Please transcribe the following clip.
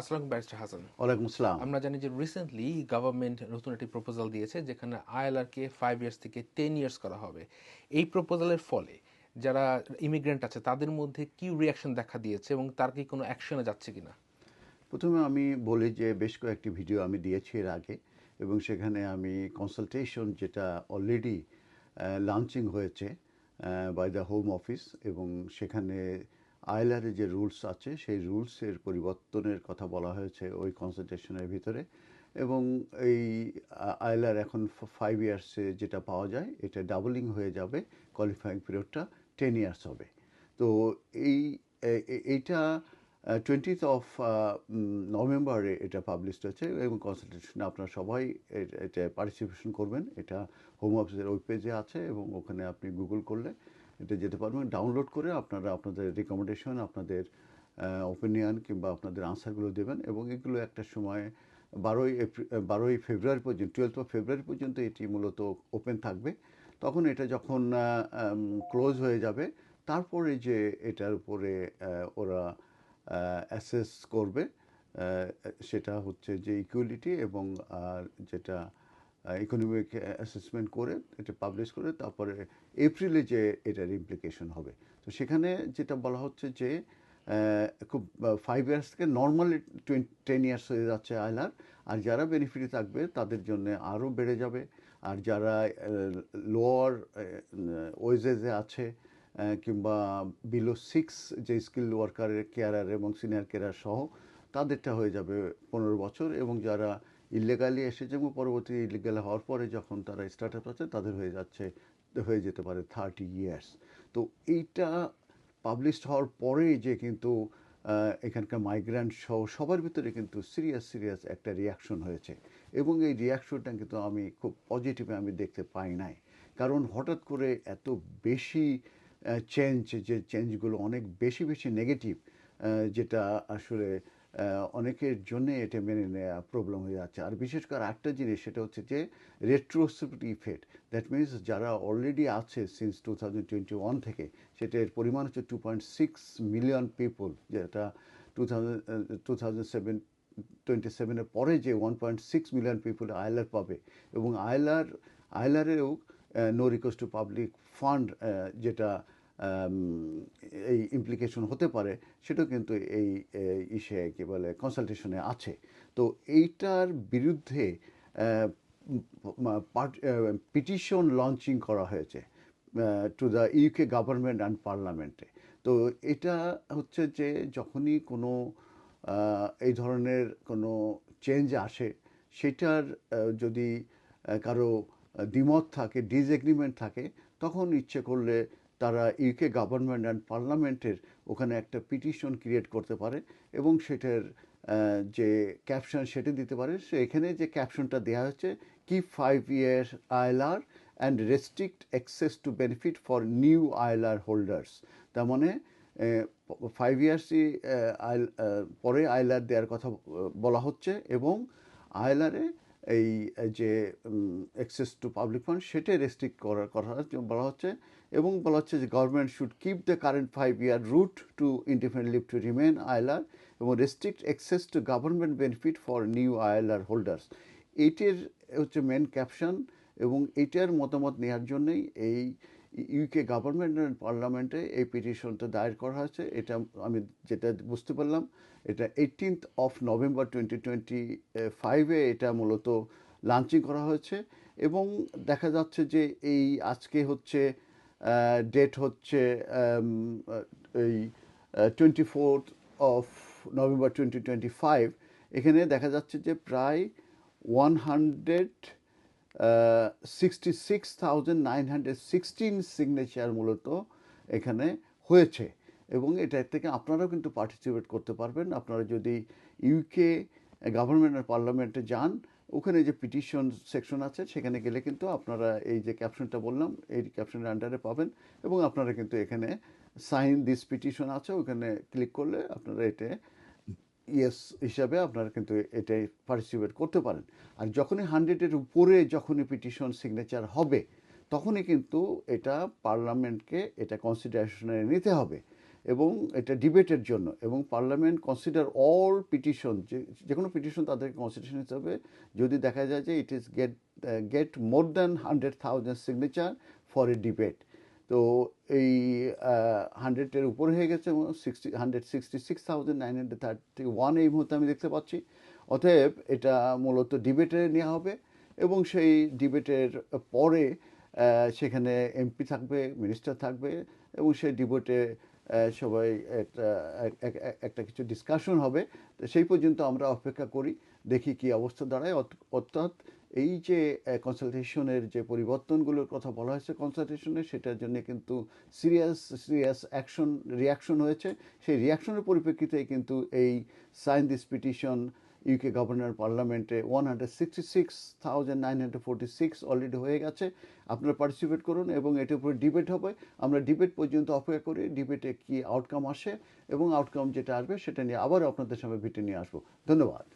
আসসালাম ব্যারিস্টার হাসান। ওয়ালাইকুম আসসালাম। আমরা জানি যে রিসেন্টলি গভর্নমেন্ট নতুন একটি প্রপোজাল দিয়েছে যেখানে আইএলআরকে ফাইভ ইয়ার্স থেকে টেন ইয়ার্স করা হবে। এই প্রপোজালের ফলে যারা ইমিগ্রেন্ট আছে তাদের মধ্যে কি রিয়াকশন দেখা দিয়েছে এবং তার কি কোনো অ্যাকশনে যাচ্ছে কিনা? প্রথমে আমি বলি যে বেশ কয়েকটি ভিডিও আমি দিয়েছি এর আগে এবং সেখানে আমি কনসালটেশন যেটা অলরেডি লঞ্চিং হয়েছে বাই দ্য হোম অফিস এবং সেখানে আইলারের যে রুলস আছে, সেই রুলসের পরিবর্তনের কথা বলা হয়েছে ওই কনসালটেশনের ভিতরে। এবং এই আইলার এখন ফাইভ ইয়ার্সে যেটা পাওয়া যায়, এটা ডাবলিং হয়ে যাবে কোয়ালিফাইং পিরিয়ডটা টেন ইয়ার্স হবে। তো এই এইটা টোয়েন্টিথ অফ নভেম্বরে এটা পাবলিশড হয়েছে এবং কনসালটেশনে আপনারা সবাই এটা পার্টিসিপেশন করবেন। এটা হোম অফিসের ওয়েব পেজে আছে এবং ওখানে আপনি গুগল করলে এটা যেতে পারবেন। ডাউনলোড করে আপনারা আপনাদের রিকমেন্ডেশন আপনাদের ওপিনিয়ন কিংবা আপনাদের আনসারগুলো দেবেন এবং এগুলো একটা সময় বারোই এপ্রিল বারোই ফেব্রুয়ারি পর্যন্ত টুয়েলথ অফ ফেব্রুয়ারি পর্যন্ত এটি মূলত ওপেন থাকবে। তখন এটা যখন ক্লোজ হয়ে যাবে, তারপরে যে এটার উপরে ওরা অ্যাসেস করবে সেটা হচ্ছে যে ইকুয়ালিটি এবং, আর যেটা ইকোনমিক অ্যাসেসমেন্ট করে এটা পাবলিশ করে তারপরে এপ্রিলে যে এটার ইমপ্লিকেশন হবে। তো সেখানে যেটা বলা হচ্ছে যে খুব ফাইভ ইয়ার্স থেকে নর্মালি টেন ইয়ার্স হয়ে যাচ্ছে আয়লার। আর যারা বেনিফিট থাকবে তাদের জন্য আরও বেড়ে যাবে। আর যারা লোয়ার ওয়েজেজে আছে কিংবা বিলো সিক্স যে স্কিল ওয়ার্কারের কেয়ারার এবং সিনিয়র কেয়ারার সহ, তাদেরটা হয়ে যাবে পনেরো বছর। এবং যারা ইলিগালি এসেছে এবং পরবর্তী ইলিগাল হওয়ার পরে যখন তারা স্টার্ট আপ আছে, তাদের হয়ে যাচ্ছে, হয়ে যেতে পারে থার্টি ইয়ার্স তো এইটা পাবলিশড হওয়ার পরে যে কিন্তু এখানকার মাইগ্রান্ট সহ সবার ভিতরে কিন্তু সিরিয়াস সিরিয়াস একটা রিয়াকশন হয়েছে। এবং এই রিয়াকশনটা কিন্তু আমি খুব পজিটিভে আমি দেখতে পাই নাই। কারণ হঠাৎ করে এত বেশি চেঞ্জ যে চেঞ্জগুলো অনেক বেশি বেশি নেগেটিভ যেটা আসলে অনেকের জন্য এটা মেনে নেওয়া প্রবলেম হয়ে যাচ্ছে। আর বিশেষ করে একটা জিনিস, সেটা হচ্ছে যে রেট্রোসিপিটি ইফেক্ট দ্যাট মিনস যারা অলরেডি আছে since two thousand twenty one থেকে, সেটার পরিমাণ হচ্ছে two point six million people যেটা two thousand two thousand seven twenty সেভেনের পরে যে one point six million people ILR পাবে এবং ILR আইলারেও no request to public fund যেটা এই ইমপ্লিকেশন হতে পারে, সেটাও কিন্তু এই ইসে কি বলে কনসালটেশনে আছে। তো এইটার বিরুদ্ধে পিটিশন লঞ্চিং করা হয়েছে to the UK government and পার্লামেন্টে তো এটা হচ্ছে যে, যখনই কোনো এই ধরনের কোনো চেঞ্জ আসে, সেটার যদি কারও দ্বিমত থাকে ডিসএগ্রিমেন্ট থাকে, তখন ইচ্ছে করলে তারা ইউকে গভর্নমেন্ট অ্যান্ড পার্লামেন্টের ওখানে একটা পিটিশন ক্রিয়েট করতে পারে এবং সেটার যে ক্যাপশন সেটা দিতে পারে। সে এখানে যে ক্যাপশনটা দেওয়া হচ্ছে কি five year ILR and restrict access to benefit for new ILR holders তার মানে ফাইভ ইয়ার্সই পরে আইএলআর দেওয়ার কথা বলা হচ্ছে এবং আইএলআরে এই যে অ্যাক্সেস টু পাবলিক ফান্ড সেটাই রেস্ট্রিক্ট করার কথা বলা হচ্ছে, এবং বলা হচ্ছে যে government should keep the current five year route to independent leave to remain ILR এবং restrict access to government benefit for new ILR holders এইটির হচ্ছে মেন ক্যাপশন এবং এইটার মতামত নেওয়ার জন্যই এই ইউকে গভর্নমেন্ট অ্যান্ড পার্লামেন্টে এই পিটিশনটা দায়ের করা হয়েছে। এটা আমি যেটা বুঝতে পারলাম, এটা eighteenth of November twenty twenty ফাইভে এটা মূলত লঞ্চিং করা হয়েছে এবং দেখা যাচ্ছে যে এই আজকে হচ্ছে ডেট হচ্ছে এই twenty fourth of November twenty twenty five এখানে দেখা যাচ্ছে যে প্রায় one hundred sixty six thousand nine hundred sixteen signature মূলত এখানে হয়েছে। এবং এটা থেকে আপনারাও কিন্তু পার্টিসিপেট করতে পারবেন। আপনারা যদি ইউকে গভর্নমেন্ট পার্লামেন্টে যান, ওখানে যে পিটিশন সেকশন আছে, সেখানে গেলে কিন্তু আপনারা এই যে ক্যাপশনটা বললাম, এই ক্যাপশনের আন্ডারে পাবেন। এবং আপনারা কিন্তু এখানে সাইন দিস পিটিশন আছে, ওখানে ক্লিক করলে আপনারা এটা ইয়েস হিসাবে আপনারা কিন্তু এটাই পার্টিসিপেট করতে পারেন। আর যখনই হান্ড্রেডের উপরে যখনই পিটিশন সিগনেচার হবে, তখনই কিন্তু এটা পার্লামেন্টকে এটা কনসিডারেশনে নিতে হবে এবং এটা ডিবেটের জন্য। এবং পার্লামেন্ট কনসিডার অল পিটিশন যে কোনো পিটিশন তাদেরকে কনসিডারেশন হিসাবে যদি দেখা যায় যে it is get get more than hundred thousand signature for a debate তো এই হান্ড্রেডের উপরে হয়ে গেছে sixty hundred sixty six thousand nine hundred thirty one এই মুহূর্তে আমি দেখতে পাচ্ছি। অতএব এটা মূলত ডিবেটে নেওয়া হবে এবং সেই ডিবেটের পরে সেখানে এমপি থাকবে মিনিস্টার থাকবে এবং সেই ডিবেটে সবাই একটা, এক- এক- এক- একটা কিছু ডিসকাশন হবে। তো সেই পর্যন্ত আমরা অপেক্ষা করি, দেখি কি অবস্থা দাঁড়ায়। অর্থাৎ এই যে কনসালটেশনের যে পরিবর্তনগুলোর কথা বলা হয়েছে কনসালটেশনে সেটার জন্য কিন্তু সিরিয়াস সিরিয়াস অ্যাকশন রিয়াকশন হয়েছে। সেই রিয়াকশনের পরিপ্রেক্ষিতে কিন্তু এই sign this petition UK governor পার্লামেন্টে one hundred sixty six thousand nine hundred forty six already হয়ে গেছে। আপনারা পার্টিসিপেট করুন এবং এটার উপরে ডিবেট হবে। আমরা ডিবেট পর্যন্ত অপেক্ষা করি ডিবেটে কী আউটকাম আসে এবং আউটকাম যেটা আসবে, সেটা নিয়ে আবার আপনাদের সামনে ভিটে নিয়ে আসব। ধন্যবাদ।